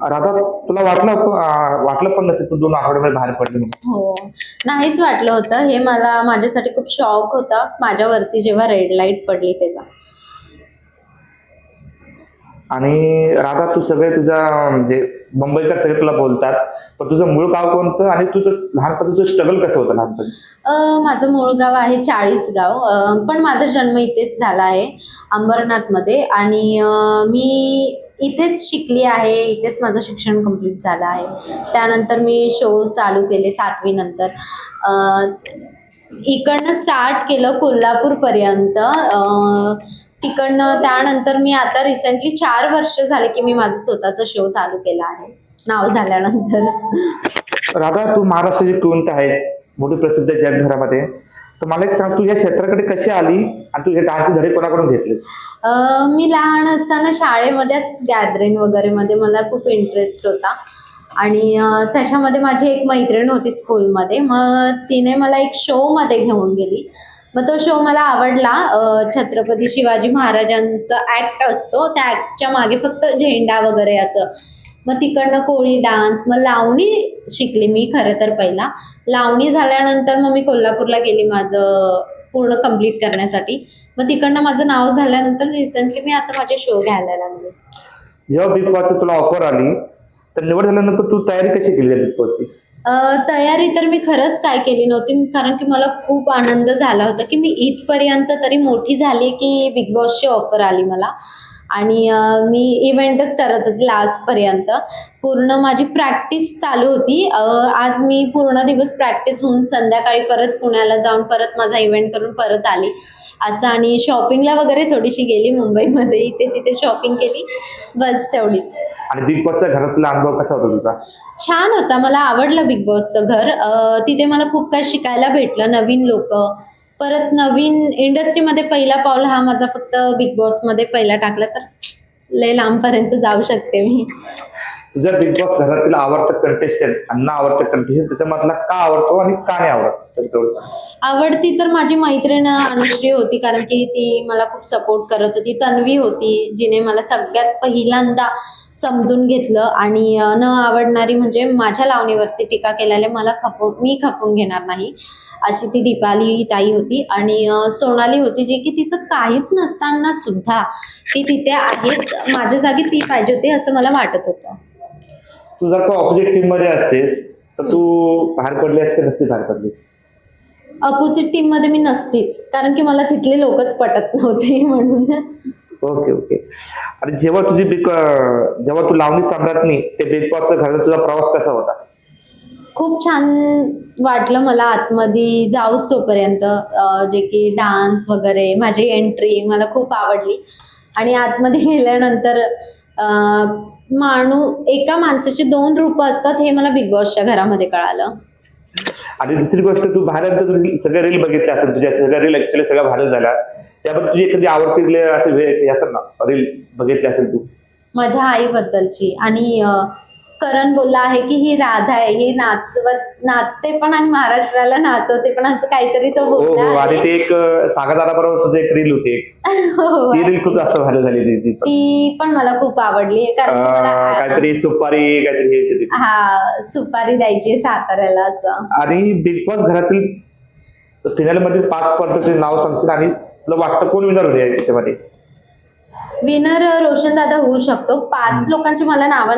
राधा तुला वाटलं वाटलं पण नसेल तू दोन आठवड्यामध्ये बाहेर पडली. हो. नाहीच वाटलं होतं. हे मला माझ्यासाठी खूप शॉक होता. माझ्यावरती जेव्हा रेड लाइट पडली तेव्हा. आणि राधा तू सगळे तुझ्या म्हणजे मुंबईकर सगळे तुला बोलतात पण तुझं मूळ गाव कोणतं आणि तुझं लहानपणी तुझं स्ट्रगल कसं होतं लहानपणी? माझं मूळ गाव आहे चाळीसगाव अ, पण माझा जन्म इथेच झाला आहे अंबरनाथमध्ये. आणि मी इथेच शिकली आहे इथेच माझं शिक्षण कंप्लीट झालं आहे. त्यानंतर मी शो चालू केले सातवीनंतर इकडनं स्टार्ट केलं कोल्हापूरपर्यंत. तिकडनं त्यानंतर मी आता रिसेंटली चार वर्ष झाले की मी माझा स्वतःचा शो चालू केला आहे. नाव झाल्यानंतर. राधा तू महाराष्ट्राची क्वीन आहेस? मोठी प्रसिद्ध जगभरामध्ये. तर मला एक सांग तू या क्षेत्राकडे कशी आली आणि तू हे डान्सचे धडे कोणाकडून घेतलेस? मी लहान असताना शाळेमध्ये असंच गॅदरिंग वगैरे मध्ये मला खूप इंटरेस्ट होता. आणि त्याच्यामध्ये माझी एक मैत्रीण होती स्कूलमध्ये मग तिने मला एक शोमध्ये घेऊन गेली. मग तो शो मला आवडला. छत्रपती शिवाजी महाराजांचा ॲक्ट असतो. त्या ॲक्टच्या मागे फक्त झेंडा वगैरे असं. मग तिकडनं कोळी डान्स मग लावणी शिकली मी खरं तर पहिला. लावणी झाल्यानंतर मग मी कोल्हापूरला गेली माझं पूर्ण कंप्लीट करण्यासाठी. मग तिकडनं माझं नाव झाल्यानंतर रिसेंटली मी आता माझे शो घ्यायला लागले. जेव्हा बिग बॉसची तुला ऑफर आली तर निवड झाल्यानंतर तू तयारी कशी केली बिग बॉसची तयारी तर मी खरंच काय केली नव्हती कारण की मला खूप आनंद झाला होता की मी इथपर्यंत तरी मोठी झाली की बिग बॉसची ऑफर आली मला. आणि मी इव्हेंटच करत होती लास्टपर्यंत. पूर्ण माझी प्रॅक्टिस चालू होती. आज मी पूर्ण दिवस प्रॅक्टिस होऊन संध्याकाळी परत पुण्याला जाऊन परत माझा इव्हेंट करून परत आली. असं आणि शॉपिंगला वगैरे थोडीशी गेली मुंबईमध्ये. इथे तिथे शॉपिंग केली. बस तेवढीच. आणि बिग बॉसच्या घरातला अनुभव कसा होता तुझा छान होता. मला आवडलं बिग बॉसचं घर. तिथे मला खूप काही शिकायला भेटलं. नवीन लोक परत नवीन इंडस्ट्रीमध्ये पहिला पाऊल हा माझा फक्त बिग बॉसमध्ये पहिला टाकला तर लय लांबपर्यंत जाऊ शकते मी. तुझ्या बिग बॉस घरातील आवडतं कंटेस्टंट आणि ना आवडतं कंटेस्टंट त्याच्यामधला का आवडतो आणि का नाही आवडत? तर आवडती तर माझी मैत्रीण अनुश्री होती कारण की ती मला खूप सपोर्ट करत होती. तन्वी होती जिने मला सगळ्यात पहिल्यांदा समजून घेतलं आणि न आवडणारी म्हणजे माझ्या लावणीवरती टीका केलेल्या मला खपून मी खपून घेणार नाही. अशी ती दीपाली ताई होती आणि सोनाली होती जी की तिचं काहीच नसताना सुद्धा ती तिथे आहेत. माझ्या जागी ती पाहिजे होती असं मला वाटत होतं. तू जर का ऑपोजिट टीममध्ये असतेस तर तू बाहेर पडलीस की नसती बाहेर पडलीस? अपोजिट टीममध्ये मी नसतीच कारण की मला तिथले लोकच पटत नव्हते म्हणून. ओके ओके आणि जेव्हा तुझी बिग जेव्हा तू लावणी सम्राटनी ते बिग बॉसच्या घराचा तुझा प्रवास कसा होता? खूप छान वाटलं मला आतमध्ये जाऊच तोपर्यंत. जे की डान्स वगैरे माझी एंट्री मला खूप आवडली. आणि आतमध्ये गेल्यानंतर माणू एका माणसाची दोन रूपं असतात हे मला बिग बॉसच्या घरामध्ये कळालं. आणि दुसरी गोष्ट तू तुझी सगळ्या रील बघितल्या असेल तुझ्या सगळ्या रील ऍक्च्युली सगळ्या व्हायरल झाल्या. त्याबद्दल तुझी एखादी आवडती reel असे वे- हे असेल ना रील बघितली असेल तू? माझ्या आईबद्दलची. आणि अं, करण बोलला आहे की ही राधा आहे ही नाचवत नाचते पण आणि महाराष्ट्राला नाचवते पण असं काहीतरी तो हो बोलला हो आणि. ते एक सागादारा बरोबर तुझं एक रील होती हो, ती रील खूप जास्त व्हायरल झाली ती- पण. मला खूप आवडली कारण काहीतरी सुपारी काहीतरी हे सुपारी द्यायची साताऱ्याला असं. आणि बिग बॉस घरातील फिनाल मध्ये पाच स्पर्धकांचे नाव सांगशील आणि तुला वाटतं कोण विनर होते त्याच्यामध्ये विनर रोशन दादा होऊ शकतो. पाच लोकांचे मला नाव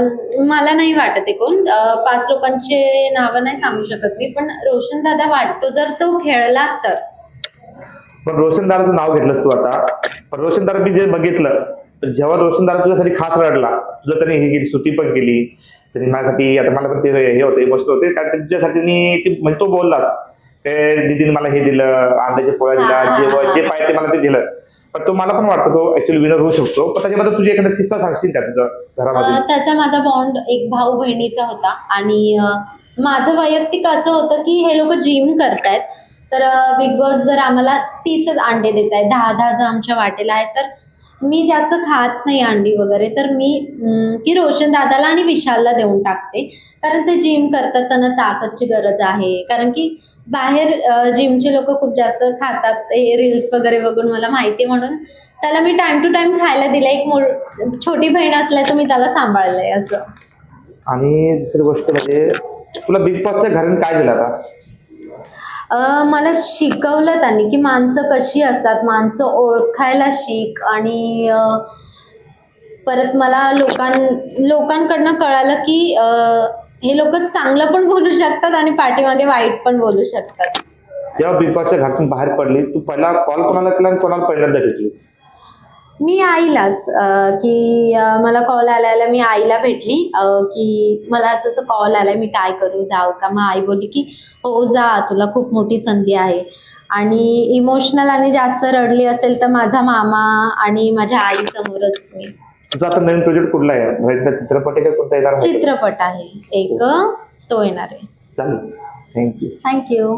मला नाही वाटत आहे कोण. अं, पाच लोकांचे नावं नाही सांगू शकत मी पण रोशन दादा वाटतो जर तो खेळला तर. पण रोशनदाराचं नाव घेतलंस तू आता. पण रोशनदार मी जे बघितलं तर जेव्हा रोशनदार तुझ्यासाठी खास रडला तुझं त्याने हे केली स्तुती पण केली त्यांनी माझ्यासाठी आता मला पण ते हे होते इमोशनल होते कारण तुझ्यासाठी नी ते म्हणजे तो बोललास. ते दीदीने मला हे दिलं अंड्याच्या पोळ्या दिला जेवण हा. जे पाहिजे ते मला ते दिलं. पण तो मला पण वाटतं तो ऍक्च्युअली विनर होऊ शकतो. पण त्याच्याबद्दल तुझी एखादा किस्सा सांगशील का तुझं घरामध्ये? त्याचा माझा बॉन्ड एक भाऊ बहिणीचा होता. आणि माझं वैयक्तिक असं होतं की हे लोक जिम करतायत. तर बिग बॉस जर आम्हाला तीसच अंडे देत आहेत दहा दहा जर आमच्या वाटेला आहेत तर मी जास्त खात नाही अंडी वगैरे. तर मी की रोशन दादाला आणि विशालला देऊन टाकते. कारण ते जिम करतात त्यांना ताकदची गरज आहे. कारण की बाहेर जिमचे लोक खूप जास्त खातात. हे रील्स वगैरे बघून मला माहिती म्हणून. त्याला मी टाइम टू टाइम खायला दिलं. एक छोटी बहीण असल्या तर मी त्याला सांभाळलंय असं. आणि दुसरी गोष्ट म्हणजे तुला बिग बॉसच्या घराने काय दिलं आता? मला शिकवलं त्यांनी की माणसं कशी असतात. माणसं ओळखायला शिक आणि परत मला लोकां लोकांकडनं कळालं की हे लोक चांगलं पण बोलू शकतात आणि पाठीमागे वाईट पण बोलू शकतात. जेव्हा बिग बॉसच्या घरातून बाहेर पडली तू पहिला कॉल कोणाला केला आणि कोणाला पहिल्यांदा भेटलीस? मी आईलाच अ, की अ, मला कॉल आल्याला मी आईला भेटली अ, की मला असं असं कॉल आलाय मी काय करू जाऊ का? मग आई बोलली की हो जा तुला खूप मोठी संधी आहे. आणि इमोशनल आणि जास्त रडली असेल तर माझा मामा आणि माझ्या आईसमोरच मी. तुझा आता नवीन प्रोजेक्ट कुठला आहे? म्हणजे चित्रपट आहे का कोणता येणार आहे? चित्रपट आहे. एक तो येणार आहे. चालेल. Thank you thank you